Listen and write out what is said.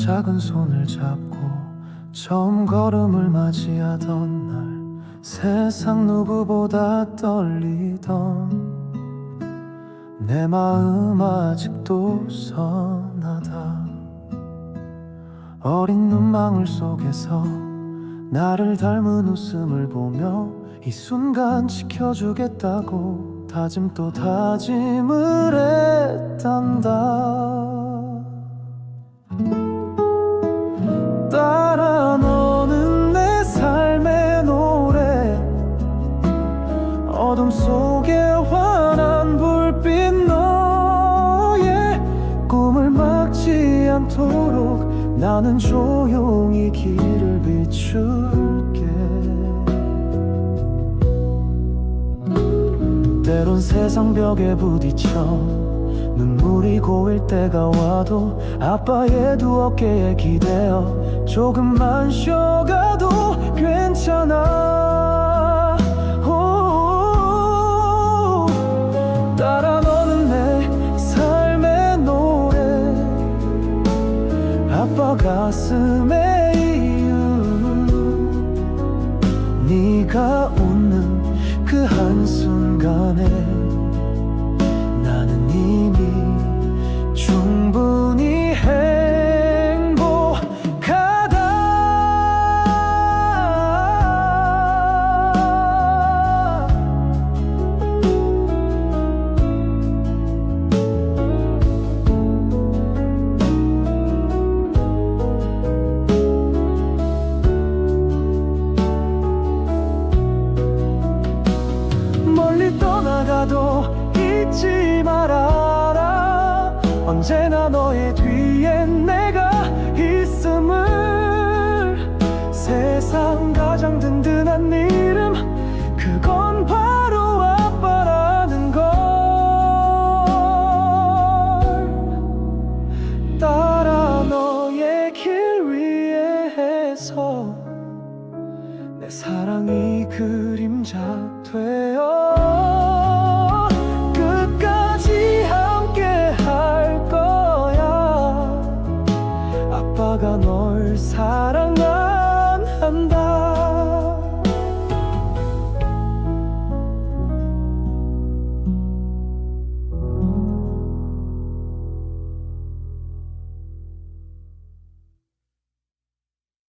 작은 손을 잡고 처음 걸음을 맞이하던 날 세상 누구보다 떨리던 내 마음 아직도 선하다. 어린 눈망울 속에서 나를 닮은 웃음을 보며 이 순간 지켜주겠다고 다짐 또 다짐을 했단다 나는 조용히 길을 비출게. 때론 세상 벽에 부딪혀 눈물이 고일 때가 와도 아빠의 두 어깨에 기대어 조금만 쉬어가도 괜찮아 아빠 가슴 나가도 잊지 말아라. 언제나 너의 뒤에 내가 있음을. 세상 가장 든든한 이름 그건 바로 아빠라는 걸. 따라 너의 길 위에서 내 사랑이 그림자 되어 널 사랑해